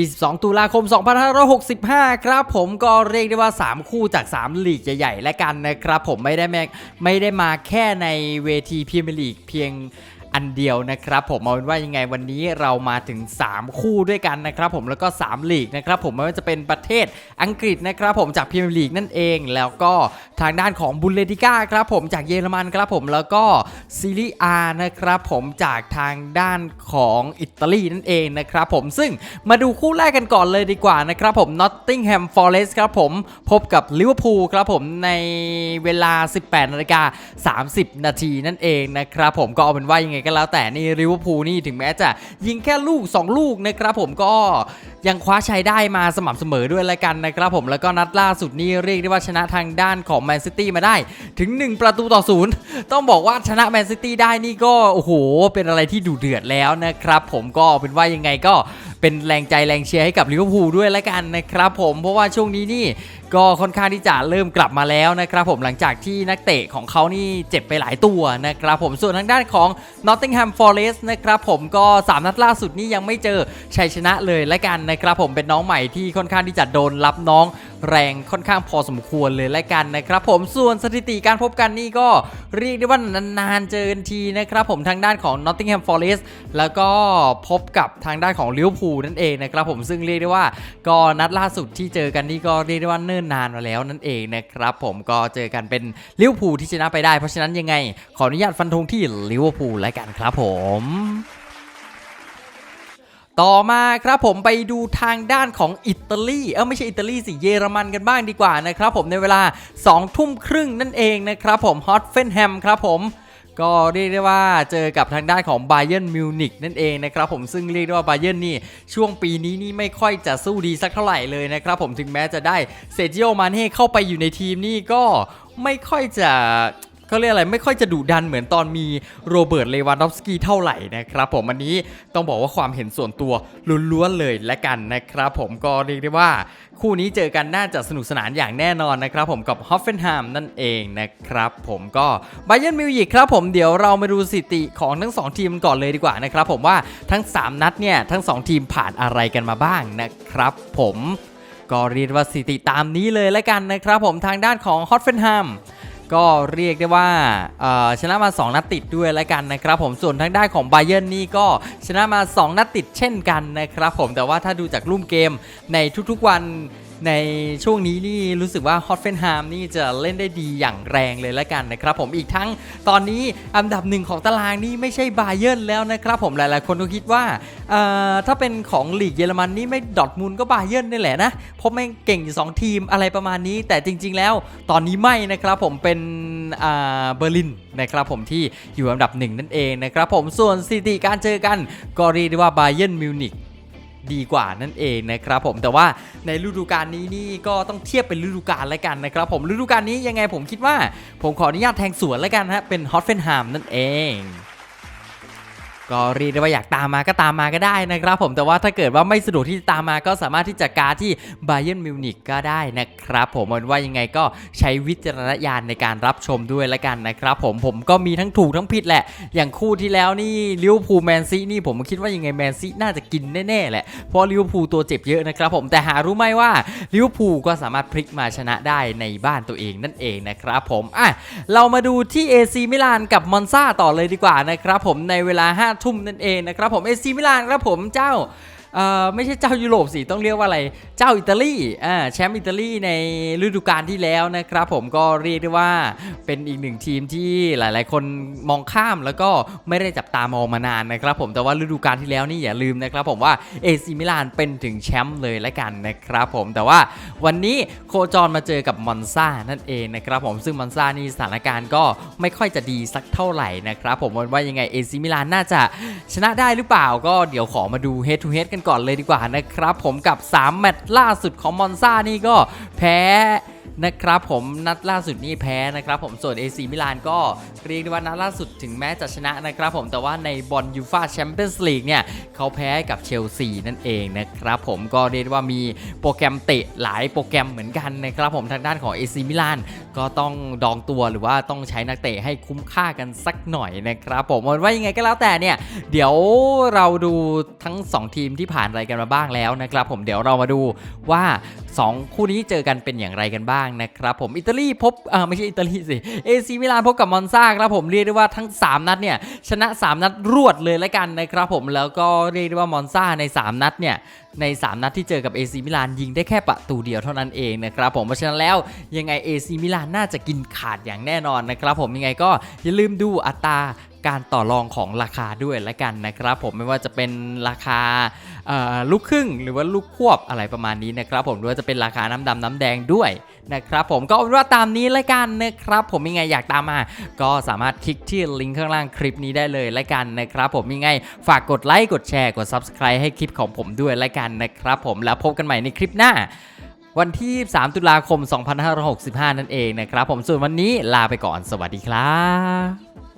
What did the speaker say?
22 ตุลาคม 2565 ครับผมก็เรียกได้ว่า 3 คู่จาก 3 ลีกใหญ่ๆและกันนะครับผมไม่ได้แม้ไม่ได้มาแค่ในเวทีพรีเมียร์ลีกเพียง อันเดียวนะครับผมเอาเป็นว่ายังไงวันนี้เรามาถึง 3 คู่ด้วยกันนะครับผมแล้วก็ 3 ลีกนะครับผมไม่ว่าจะเป็นประเทศอังกฤษนะครับผมจากพรีเมียร์ลีกนั่นเอง แล้วก็ทางด้านของบุลเลติก้าครับผมจากเยอรมันครับผมแล้วก็ซีรีอานะครับผมจากทางด้านของอิตาลีนั่นเองนะครับผมซึ่งมาดูคู่แรกกันก่อนเลยดีกว่านะครับผม Nottingham Forest ครับผมพบกับลิเวอร์พูลครับผมในเวลา 18นาฬิกา30 นาทีนั่นเองนะครับผมก็เอาเป็นว่ายังไงก็แล้วแต่นี่ลิเวอร์พูลนี่ถึงแม้จะยิงแค่ลูก 2 ลูกนะครับผมก็ยังคว้าชัยได้มาสม่ำเสมอด้วยละกันนะครับผมแล้วก็นัดล่าสุดนี่เรียกได้ว่าชนะทางด้านของแมนซิตี้มาได้ถึง 1 ประตูต่อศูนย์ต้องบอกว่าชนะแมนซิตี้ได้นี่ก็โอ้โหเป็นอะไรที่ดูเดือดแล้วนะครับผมก็เป็นว่ายังไงก็ เป็นแรงใจแรงเชียร์ให้กับลิเวอร์พูลด้วยแล้วกันนะครับผมเพราะว่าช่วงนี้นี่ก็ค่อนข้างที่จะเริ่มกลับมาแล้วนะครับผมหลังจากที่นักเตะของเขานี่เจ็บไปหลายตัวนะครับผมส่วนทางด้านของ Nottingham Forest นะครับผมก็ 3 นัดล่าสุดนี่ยังไม่เจอชัยชนะเลยและกันนะครับผมเป็นน้องใหม่ที่ค่อนข้างที่จะโดนรับน้อง แรงค่อนข้างพอสมควรเลยและกันนะครับผมส่วนสถิติการพบกันนี่ก็เรียกได้ว่านานๆเจอกันทีนะครับผมทางด้านของ Nottingham Forest แล้วก็พบกับทางด้านของลิเวอร์พูลนั่นเองนะครับผมซึ่งเรียกได้ว่าก็นัดล่าสุดที่เจอกันนี่ก็เรียกได้ว่าเนิ่นนานมาแล้วนั่นเองนะครับผมก็เจอกันเป็นลิเวอร์พูลที่ชนะไปได้เพราะฉะนั้นยังไง ขออนุญาตฟันธงที่ลิเวอร์พูลแล้วกันครับผม ต่อมาครับผมไปดูทางด้านของอิตาลีเออไม่ใช่อิตาลีสิเยอรมันกันบ้างดีกว่านะครับผมในเวลา2ทุ่มครึ่งนั่นเองนะครับผมฮอตเฟนแฮมครับผมก็เรียกได้ว่าเจอกับทางด้านของไบเ e นมิวนิกนั่นเองนะครับผมซึ่งเรียกได้ว่าไบเ e นนี่ช่วงปีนี้นี่ไม่ค่อยจะสู้ดีสักเท่าไหร่เลยนะครับผมถึงแม้จะได้เซจิโอมาเฮ่เข้าไปอยู่ในทีมนี่ก็ไม่ค่อยจะ เขาเรียกอะไรไม่ค่อยจะดุดันเหมือนตอนมีโรเบิร์ตเลวานดอฟสกี้เท่าไหร่นะครับผมอันนี้ต้องบอกว่าความเห็นส่วนตัวล้วนๆเลยและกันนะครับผมก็เรียกได้ว่า คู่นี้เจอกันน่าจะสนุกสนานอย่างแน่นอนนะครับผมกับฮอฟเฟน h ฮมนั่นเองนะครับผมก็ไบเ e นมิวยิกครับผมเดี๋ยวเรามาดูสถิติของทั้ง 2 ทีมก่อนเลยดีกว่านะครับผมว่าทั้ง 3 นัดเนี่ยทั้ง 2 ทีมผ่านอะไรกันมาบ้างนะครับผมก็เรียกว่าสถิติตามนี้เลยแล้วกันนะครับผมทางด้านของฮอตเฟน h ฮม ก็เรียกได้ว่าชนะมา 2 นัดติดด้วยแล้วกันนะครับผมส่วนทางด้านของไบเ e นนี่ก็ชนะมา 2 นัดติดเช่นกันนะครับผมแต่ว่าถ้าดูจากรูปเกมในทุกๆวัน ในช่วงนี้นี่รู้สึกว่าฮอตเฟน h ฮมนี่จะเล่นได้ดีอย่างแรงเลยล้วกันนะครับผมอีกทั้งตอนนี้อันดับหนึ่งของตารางนี่ไม่ใช่ไบเ e นแล้วนะครับผมหลายๆ คนก็คิดว่าถ้าเป็นของลีกเยอรมันนี่ไม่ดอทมุนด์ก็ไบเ e นนี่แหละนะเพราะแม่งเก่งอยู่สองทีมอะไรประมาณนี้ แต่จริง ๆ แล้วตอนนี้ไม่นะครับผมเป็นเบอร์ลินนะครับผมที่อยู่อันดับหนึ่งนั่นเองนะครับผมส่วนสถิติการเจอกันก็เรียกได้ว่าไบเ e นมิวนิก ดีกว่านั่นเองนะครับผมแต่ว่าในฤดูกาลนี้นี่ก็ต้องเทียบเป็นฤดูกาลแล้วกันนะครับผมฤดูกาลนี้ยังไงผมคิดว่า ผมขออนุญาตแทงสวนแล้วกันฮะเป็นฮอตเฟนแฮมนั่นเอง ก็เรียกได้ว่าอยากตามมาก็ตามมาก็ได้นะครับ ผมแต่ว่าถ้าเกิดว่าไม่สะดวกที่จะตามมาก็สามารถที่จะการที่ Bayern m u n i c ก็ได้นะครับ ผมเอาเป็นว่ายังไงก็ใช้วิจารณญาณในการรับชมด้วยละกันนะครับ ผมผมก็มีทั้งถูกทั้งผิดแหละ อย่างคู่ที่แล้วนี่ลิเวอร์พูลแมนซีนี่ผมคิดว่ายังไงแมนซีน่าจะกินแน่ๆแหละเพราะลิเวอร์พูลตัวเจ็บเยอะนะครับ ผมแต่หารู้ไหมว่าลิเวอร์พูลก็สามารถพลิกมาชนะได้ในบ้านตัวเองนั่นเองนะครับผมอะเรามาดูที่ AC มิลานกับมอนซาต่อเลยดีกว่านะครับผมในเวลา5ทุ่มนั่นเองนะครับผมเอซีมิลานครับผมเจ้า เอ่อไม่ใช่เจ้ายุโรปสิต้องเรียกว่าอะไรเจ้าอิตาลีอ่าแชมป์อิตาลีในฤดูกาลที่แล้วนะครับ ผมก็เรียกได้ว่าเป็นอีกหนึ่งทีมที่หลาย ๆ คนมองข้ามแล้วก็ไม่ได้จับตามองมานานนะครับ ผมแต่ว่าฤดูกาลที่แล้วนี่อย่าลืมนะครับผมว่าเอซิมิลานเป็นถึงแชมป์เลยละกันนะครับ ผมแต่ว่าวันนี้โคจรมาเจอกับมอนซานั่นเองนะครับ ผมซึ่งมอนซานี่สถานการณ์ก็ไม่ค่อยจะดีสักเท่าไหร่นะครับ ผมว่ายังไงเอซิมิลานน่าจะชนะได้หรือเปล่าก็เดี๋ยวขอมาดู head to head กันก่อนเลยดีกว่านะครับผมกับ 3 แมตช์ล่าสุดของมอนซ่านี่ก็แพ้ นะครับผมนัดล่าสุดนี่แพ้นะครับผมส่วน AC มิลานก็เรียกได้ว่านัดล่าสุดถึงแม้จะชนะนะครับผมแต่ว่าในบอลยูฟาแชมเปี้ยนส์ลีกเนี่ยเขาแพ้กับเชลซีนั่นเองนะครับผมก็เรียกได้ว่ามีโปรแกรมเตะหลายโปรแกรมเหมือนกันนะครับผมทางด้านของ AC มิลานก็ต้องดองตัวหรือว่าต้องใช้นักเตะให้คุ้มค่ากันสักหน่อยนะครับผมเอาเป็นว่ายังไงก็แล้วแต่เนี่ยเดี๋ยวเราดูทั้ง 2 ทีมที่ผ่านอะไรกันมาบ้างแล้วนะครับผมเดี๋ยวเรามาดูว่า 2 คู่นี้เจอกันเป็นอย่างไรกันบ้างนะครับผมอิตาลีพบเออไม่ใช่อิตาลีสิเอซีมิลานพบกับมอนซาครับผมเรียกได้ว่าทั้ง 3 นัดเนี่ยชนะ 3 นัดรวดเลยแล้วกันนะครับผมแล้วก็เรียกได้ว่ามอนซาใน 3 นัดเนี่ยใน 3 นัดที่เจอกับ AC มิลานยิงได้แค่ประตูเดียวเท่านั้นเองนะครับผมเพราะฉะนั้นแล้วยังไง AC มิลานน่าจะกินขาดอย่างแน่นอนนะครับผมยังไงก็อย่าลืมดูอัตรา การต่อรองของราคาด้วยละกันนะครับ ผมไม่ว่าจะเป็นราคาลูกครึ่งหรือว่าลูกควบอะไรประมาณนี้นะครับผมหรือว่าจะเป็นราคาน้ำดำน้ำแดงด้วยนะครับผมก็เป็นว่าตามนี้ละกันนะครับผมยังไงอยากตามมา ก็สามารถคลิกที่ลิงก์ข้างล่างคลิปนี้ได้เลยละกันนะครับผมยังไงฝากกดไลค์กดแชร์กด Subscribe ให้คลิปของผมด้วยละกันนะครับผมแล้วพบกันใหม่ในคลิปหน้า วันที่ 3 ตุลาคม 2565 นั่นเองนะครับผมส่วนวันนี้ลาไปก่อนสวัสดีครับ